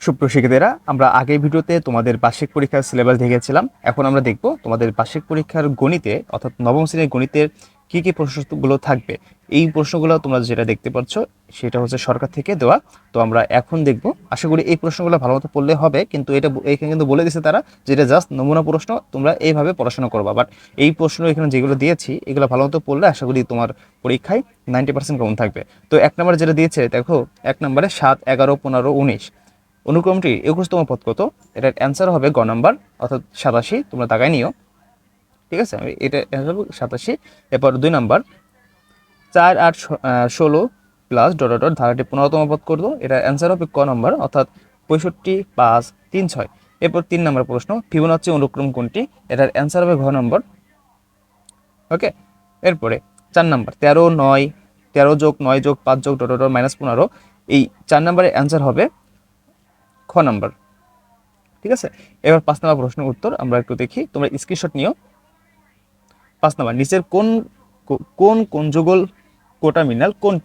সুপ্রশিক্ষিতেরা আমরা আগের ভিডিওতে তোমাদের বার্ষিক পরীক্ষার সিলেবাস দেখেছিলাম এখন আমরা দেখব তোমাদের বার্ষিক পরীক্ষার গণিতে, অর্থাৎ নবম শ্রেণির গণিতের কি কি প্রশ্নগুলো থাকবে। এই প্রশ্নগুলো তোমরা যেটা দেখতে পাচ্ছ, সেটা হচ্ছে সরকার থেকে দেওয়া। তো আমরা এখন দেখব, আশা করি এই প্রশ্নগুলো ভালো মতো পড়লে হবে, কিন্তু এটা এখানে কিন্তু বলে দিছে তারা যেটা জাস্ট নমুনা প্রশ্ন, তোমরা এইভাবে পড়াশোনা করবা। বাট এই প্রশ্ন এখানে যেগুলো দিয়েছি, এগুলো ভালো মতো পড়লে আশা করি তোমার পরীক্ষায় নাইনটি পার্সেন্ট কমন থাকবে। তো এক নম্বরে যেটা দিয়েছে, দেখো, এক নম্বরে সাত, এগারো, পনেরো, উনিশ। অনুক্রমটি একুশতম পদ কত? এটার অ্যান্সার হবে গ নাম্বার, অর্থাৎ সাতাশি। তোমরা তাকায় নিও। ঠিক আছে? আমি এটা অ্যান্সার হবে সাতাশি। এরপর দুই নাম্বার। চার আট ষোলো প্লাস ডট ডট ধারাটি পনেরোতম পদ করব। এটা অ্যান্সার হবে ক নম্বর, অর্থাৎ পঁয়ষট্টি পাঁচ তিন ছয়। এরপর তিন নম্বর প্রশ্ন, ফিবোনাচ্চি অনুক্রম কোনটি? এটার অ্যান্সার হবে ঘ নম্বর। ওকে? এরপরে চার নাম্বার, তেরো নয়, তেরো যোগ নয় যোগ পাঁচ যোগ ডট ডট মাইনাস পনেরো। এই চার নম্বরের অ্যান্সার হবে খ নাম্বার। ঠিক আছে? এবার পাঁচ নম্বর প্রশ্নের উত্তর আমরা একটু দেখি। তোমরা স্ক্রিনশট নিও। পাঁচ নম্বর, নিচের কোন কো- কোন কনজুগল কোটামিনাল কোন?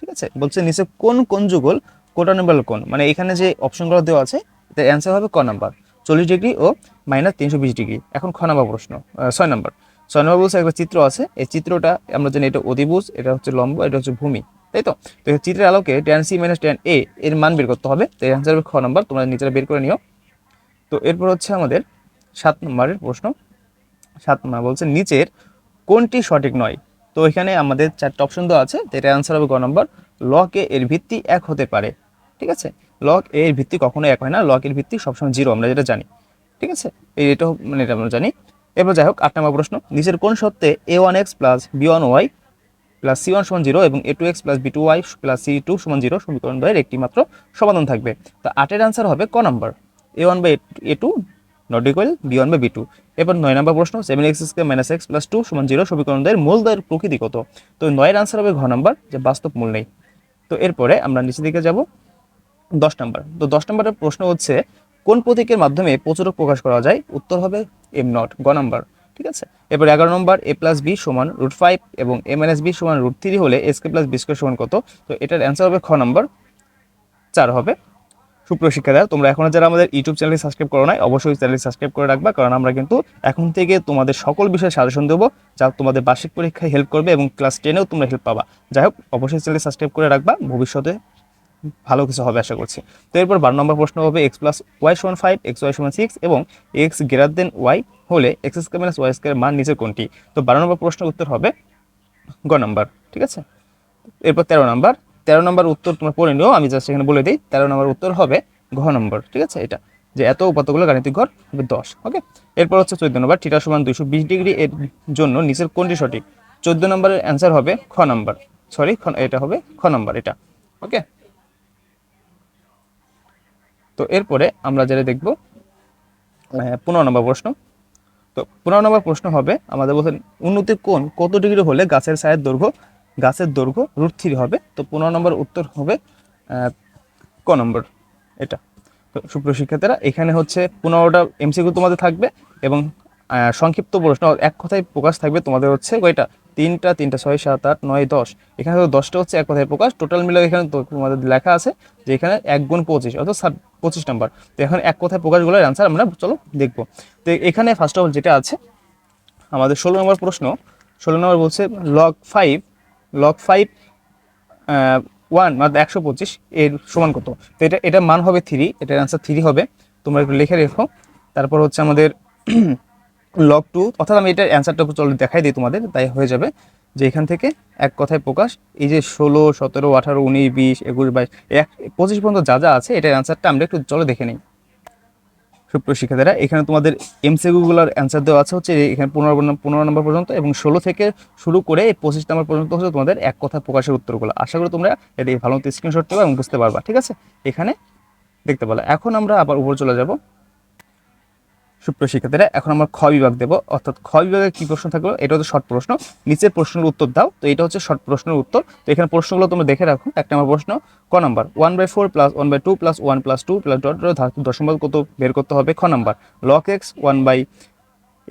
ঠিক আছে? বলছে নিচে কোন কনজুগল কোটামিনাল কোন? মানে এখানে যে অপশনগুলো দেওয়া আছে, এটার অ্যান্সার হবে ক নাম্বার। চল্লিশ ডিগ্রি ও মাইনাস তিনশো বিশ ডিগ্রি। এখন খ নাম্বার প্রশ্ন ছয় নাম্বার। ছয় নম্বর বলছে একটা চিত্র আছে। এই চিত্রটা আমরা জানি এটা অধিভুজ, এটা হচ্ছে লম্ব, এটা হচ্ছে ভূমি। তাই তো তো চিত্রের আলোকে tan C minus tan A এর মান বের করতে হবে। তো এর অ্যান্সার হবে খ নাম্বার তোমরা নিজেরা বের করে নিও। তো এরপর হচ্ছে আমাদের সাত নম্বরের প্রশ্ন। সাত নম্বর বলছে, নিচের কোনটি সঠিক নয়? তো এখানে আমাদের চারটে অপশন দেওয়া আছে, তো এটার অ্যান্সার হবে গ নম্বর লক এ এর ভিত্তি এক হতে পারে, ঠিক আছে? লক এ এর ভিত্তি কখনো এক হয় না লক এর ভিত্তি সবসময় জিরো আমরা যেটা জানি, ঠিক আছে? এই এটা মানে এটা আমরা জানি। এরপর যাই হোক, আট নম্বর প্রশ্ন, নিচের কোন সত্ত্বে A one X plus B one Y plus C one সমান জিরো এবং A two X plus B two Y plus C two সমান জিরো সমীকরণ দ্বয়ের একটি মাত্র সমাধান থাকবে। তো আটের অ্যান্সার হবে ক number A one by A two not equal B one by B two এরপর নয় নম্বর প্রশ্ন seven X square minus X plus two সমান জিরো সমীকরণ দ্বয়ের মূল দ্বয়ের প্রকৃতি কত? তো নয়ের অ্যান্সার হবে ঘ নাম্বার যে বাস্তব মূল নেই। তো এরপরে আমরা নিচের দিকে যাব, দশ নম্বর তো দশ নম্বরের প্রশ্ন হচ্ছে, কোন প্রতীকের মাধ্যমে প্রচুরক প্রকাশ করা যায়? উত্তর হবে এম নট গ নাম্বার ঠিক আছে? এরপর এগারো নম্বর এ প্লাস বি সমান রুট ফাইভ এবং এ মাইনাস বি সমান রুট থ্রি হলে S K plus B square সমান কত? তো এটার অ্যান্সার হবে খ নম্বর। চার হবে। সুপ্রিয় শিক্ষার্থীরা, তোমরা এখনও যারা আমাদের ইউটিউব চ্যানেল সাবস্ক্রাইব করো নাই, অবশ্যই চ্যানেল সাবস্ক্রাইব করে রাখবা, কারণ আমরা কিন্তু এখন থেকে তোমাদের সকল বিষয়ে সাজেশন দেবো, যা তোমাদের বার্ষিক পরীক্ষায় হেল্প করবে এবং ক্লাস টেনেও তোমরা হেল্প পাবা। যাই হোক, অবশ্যই চ্যানেল সাবস্ক্রাইব করে রাখবা, ভবিষ্যতে ভালো কিছু হবে আশা করছি। তো এরপর বারো নম্বর প্রশ্ন হবে এক্স প্লাস ওয়াই সমান ফাইভ এক্স ওয়াই সমান সিক্স এবং এক্স গ্রেটার দেন ওয়াই হলে X square minus Y square মান নিচের কোনটি? তো বারো নম্বর প্রশ্নের উত্তর হবে গ নম্বর, ঠিক আছে? এরপর তেরো নম্বর তেরো নম্বর উত্তর তোমরা পড়ে নিও, আমি জাস্ট এখানে বলে দিই, তেরো নাম্বার উত্তর হবে ঘ নম্বর, ঠিক আছে? এটা যে এত উপাত্তগুলো গাণিতিক ঘর হবে দশ ওকে এরপর হচ্ছে চোদ্দ নম্বর, থিটা সমান দুইশো বিশ ডিগ্রি এর জন্য নিচের কোনটি সঠিক? চোদ্দ নম্বরের অ্যান্সার হবে খ নম্বর সরি খ, এটা হবে খ নম্বর এটা ওকে তো এরপরে আমরা যেটা দেখব পনেরো নম্বর প্রশ্ন। তো পনেরো নম্বর প্রশ্ন হবে, আমাদের বলছেন উন্নতির কোণ কত ডিগ্রি হলে গাছের ছায়ের দৈর্ঘ্য, গাছের দৈর্ঘ্য রুট থ্রি হবে? তো পনেরো নম্বর উত্তর হবে ক নম্বর এটা। তো সুপ্রিয় শিক্ষার্থীরা, এখানে হচ্ছে পনেরোটা এমসিকিউ তোমাদের থাকবে এবং সংক্ষিপ্ত প্রশ্ন এক কথায় প্রকাশ থাকবে তোমাদের হচ্ছে কয়টা? তিনটা তিনটা, ছয়, সাত, আট, নয়, দশ। এখানে তো দশটা হচ্ছে এক কথায় প্রকাশ। টোটাল মিলে এখানে তোমাদের লেখা আছে যে এখানে এক গুণ পঁচিশ, অর্থাৎ পঁচিশ নাম্বার। তো এখন এক কথায় প্রকাশগুলোর অ্যান্সার আমরা, চলো দেখব। তো এখানে ফার্স্ট অফ অল যেটা আছে, আমাদের ষোলো নম্বর প্রশ্ন। ষোলো নম্বর বলছে log five log five one মানে একশো পঁচিশ এর সমান কত? তো এটা এটার মান হবে থ্রি এটার অ্যান্সার থ্রি হবে। তোমরা একটু লিখে রেখো। তারপর হচ্ছে আমাদের লগ টু অর্থাৎ আমি এটার অ্যান্সারটা চলো দেখাই দিই তোমাদের, তাই হয়ে যাবে। যে এখান থেকে এক কথায় প্রকাশ, এই যে ষোলো, সতেরো, আঠারো, উনিশ, বিশ, একুশ, বাইশ এক, পঁচিশ পর্যন্ত যা যা আছে, এটার অ্যান্সারটা আমরা একটু চলো দেখে নিই। সুপ্রিয় শিক্ষার্থীরা, এখানে তোমাদের এমসিকিউগুলোর অ্যান্সার দেওয়া আছে হচ্ছে, এখানে পনেরো পনেরো নম্বর পর্যন্ত এবং ষোলো থেকে শুরু করে এই পঁচিশ নম্বর পর্যন্ত হচ্ছে তোমাদের এক কথা প্রকাশের উত্তরগুলো। আশা করি তোমরা এটি ভালো মতো স্ক্রিনশট দেবো এবং বুঝতে পারবা, ঠিক আছে? এখানে দেখতে পেলে। এখন আমরা আবার উপর চলে যাব। সুপ্রিয় শিক্ষার্থীরা, এখন আমরা খ বিভাগ দেবো। অর্থাৎ খ বিভাগে কি প্রশ্ন থাকল? এটা হচ্ছে শর্ট প্রশ্ন। নিচের প্রশ্নের উত্তর দাও। তো এটা হচ্ছে শর্ট প্রশ্নের উত্তর। তো এখানে প্রশ্নগুলো তোমরা দেখে রাখো। এক নম্বর প্রশ্ন, ক number? One by four plus one by two plus one plus two plus dot dot দশম কত বের করতে হবে? খ number? Log X one by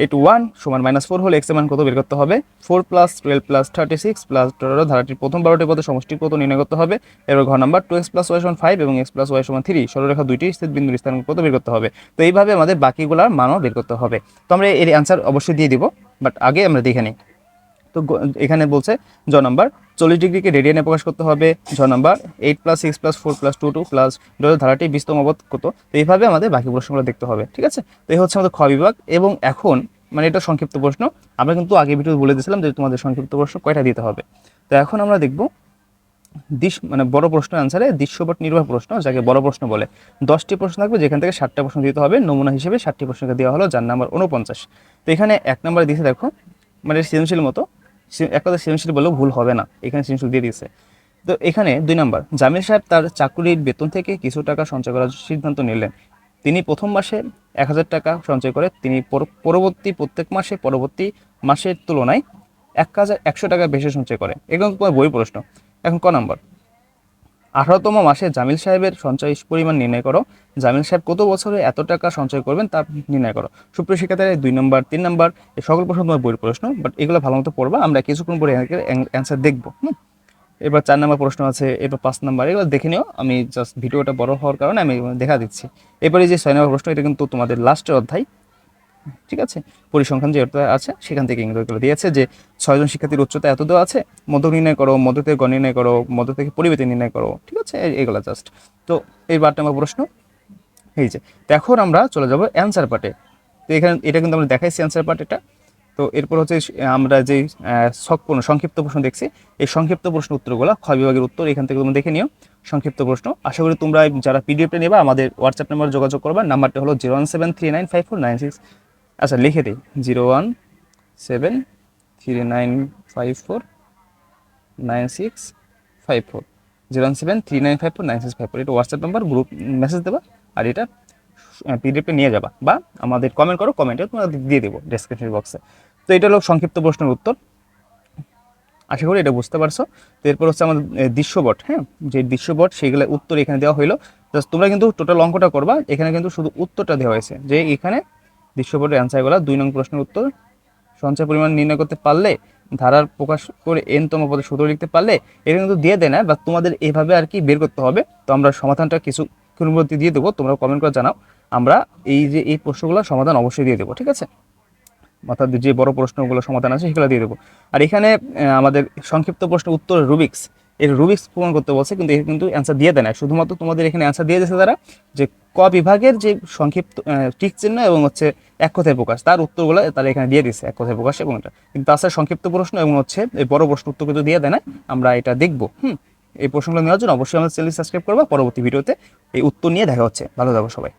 eight one সমান মাইনাস ফোর হলে এক্স এমান মান কত বের করতে হবে? Four plus twelve plus thirty six plus ধারাটির প্রথম বারোটি পথে সমষ্টির কত নির্ণয় করতে হবে? এবার ঘর number two X plus Y সমান ফাইভ এবং এক্স প্লাস ওয়াই সমান থ্রি সরলরেখা দুইটি স্থিত বিন্দুর স্থান কত বের করতে হবে? তো এইভাবে আমাদের বাকিগুলার মানও বের করতে হবে। তো আমরা এর অ্যান্সার অবশ্যই দিয়ে দিব বাট আগে আমরা দেখে নিই। তো এখানে বলছে জ নাম্বার, চল্লিশ ডিগ্রিকে রেডিয়ানে প্রকাশ করতে হবে। জ number eight plus six plus four plus two two plus ধারাটি বিস্তম অবধ কত? তো এইভাবে আমাদের বাকি প্রশ্নগুলো দেখতে হবে, ঠিক আছে? তো এই হচ্ছে আমাদের খ বিভাগ এবং এখন মানে এটা সংক্ষিপ্ত প্রশ্ন। আমরা কিন্তু আগে ভিডিও বলে দিয়েছিলাম যে তোমাদের সংক্ষিপ্ত প্রশ্ন কয়টা দিতে হবে। তো এখন আমরা দেখব দিশ মানে বড় প্রশ্ন অ্যান্সারে দৃশ্যপট নির্ভর প্রশ্ন, যাকে বড় প্রশ্ন বলে। দশটি প্রশ্ন থাকবে, যেখান থেকে ষাটটা প্রশ্ন দিতে হবে। নমুনা হিসেবে ষাটটি প্রশ্নকে দেওয়া হলো, যার নাম্বার উনপঞ্চাশ তো এখানে এক নম্বরে দিয়েছে, দেখো মানে সৃজনশীল মতো। এক কথা সৃজনশীল বললেও ভুল হবে না, এখানে সৃজনশীল দিয়ে দিয়েছে। তো এখানে দুই নম্বর জামিল সাহেব তার চাকরির বেতন থেকে কিছু টাকা সঞ্চয় করার সিদ্ধান্ত নিলেন। তিনি প্রথম মাসে এক হাজার টাকা সঞ্চয় করে তিনি পরবর্তী প্রত্যেক মাসে পরবর্তী মাসের তুলনায় এক হাজার একশো টাকা বেশি সঞ্চয় করে। এখন বই প্রশ্ন। এখন ক নম্বর আঠারোতম মাসে জামিল সাহেবের সঞ্চয় পরিমাণ নির্ণয় করো। জামিল সাহেব কত বছরে এত টাকা সঞ্চয় করবেন তা নির্ণয় করো। সুপ্রিয় শিক্ষার্থীরা দুই নম্বর, তিন নম্বর, এই সকল প্রশ্ন তোমার বইয়ের প্রশ্ন বাট এগুলো ভালো মতো পড়বা, আমরা কিছুক্ষণ পরে অ্যান্সার দেখব, হুম? এবার চার নম্বর প্রশ্ন আছে, এবার পাঁচ নম্বর, এগুলো দেখে নিও, আমি জাস্ট ভিডিওটা বড় হওয়ার কারণে আমি দেখা দিচ্ছি। এবারে যে ছয় নম্বর প্রশ্ন, এটা কিন্তু তোমাদের লাস্টের অধ্যায় ঠিক আছে? পরিসংখ্যান যে আছে, সেখান থেকে এগুলো দিয়েছে যে ছয়জন শিক্ষার্থীর উচ্চতা এত দেওয়া আছে মধ্য নির্ণয় করো মধ্য থেকে গণ নির্ণয় করো মধ্য থেকে পরিবেতি নির্ণয় করো, ঠিক আছে? এগুলো জাস্ট তো এই বার নম্বর প্রশ্ন। এই যে এখন আমরা চলে যাব অ্যান্সার পার্টে তো এখানে, এটা কিন্তু আমরা দেখাইছি অ্যান্সার পার্ট এটা। তো এরপর হচ্ছে, আমরা যেই সকপূর্ণ সংক্ষিপ্ত প্রশ্ন দেখছি, এই সংক্ষিপ্ত প্রশ্ন উত্তরগুলো খ বিভাগের উত্তর, এখান থেকে তোমরা দেখে নিও। সংক্ষিপ্ত প্রশ্ন। আশা করি তোমরা যারা পিডিএফটা নেবা, আমাদের হোয়াটসঅ্যাপ নাম্বার যোগাযোগ করবা। নাম্বারটা হলো zero one seven three nine five four nine six আচ্ছা লিখে দিই। Zero one seven three nine five four nine six five four. Zero one seven three nine five four nine six five four. এটা WhatsApp number group message দেবা আর এটা পিডিএফে নিয়ে যাবা বা আমাদের কমেন্ট করো কমেন্টে তোমরা দিয়ে দেবো ডেসক্রিপশন বক্সে তো এটা হলো সংক্ষিপ্ত প্রশ্নের উত্তর। আশা করি এটা বুঝতে পারছ। তো এরপর হচ্ছে আমাদের দৃশ্যবট হ্যাঁ? যে দৃশ্যবট সেইগুলো উত্তর এখানে দেওয়া জাস্ট তোমরা কিন্তু টোটাল অঙ্কটা করবা। এখানে কিন্তু শুধু উত্তরটা দেওয়া হয়েছে। যে এখানে দৃশ্যপটের অ্যান্সারগুলো দুই নং প্রশ্নের উত্তর, সঞ্চয় পরিমাণ নির্ণয় করতে পারলে, ধারার প্রকাশ করে এনতম পদে সূত্র লিখতে পারলে, এটা কিন্তু দিয়ে দেয় না বা তোমাদের এভাবে আর কি বের করতে হবে। তো আমরা সমাধানটা কিছু মধ্যে দিয়ে দেবো তোমরা কমেন্ট করে জানাও। আমরা এই যে, এই প্রশ্নগুলোর সমাধান অবশ্যই দিয়ে দেবো, ঠিক আছে? অর্থাৎ যে বড় প্রশ্নগুলো সমাধান আছে, সেগুলো দিয়ে দেবো। আর এখানে আমাদের সংক্ষিপ্ত প্রশ্ন উত্তর রুবিক্স এর রুবিক্স প্রমাণ করতে বলছে, কিন্তু এর কিন্তু অ্যান্সার দিয়ে দেয় না শুধুমাত্র তোমাদের এখানে অ্যান্সার দিয়ে দিয়েছে তারা যে ক বিভাগের যে সংক্ষিপ্ত টিক চিহ্ন এবং হচ্ছে এক কথায় প্রকাশ, তার উত্তরগুলো তারা এখানে দিয়ে দিচ্ছে এক কথায় প্রকাশ এবং এটা। কিন্তু তাছাড়া সংক্ষিপ্ত প্রশ্ন এবং হচ্ছে এই বড় প্রশ্ন উত্তর কিন্তু দিয়ে দেয় না আমরা এটা দেখব, হুম। এই প্রশ্নগুলো নেওয়ার জন্য অবশ্যই আমাদের চ্যানেল সাবস্ক্রাইব করবা, পরবর্তী ভিডিওতে এই উত্তর নিয়ে দেখা হচ্ছে। ভালো থাকো সবাই।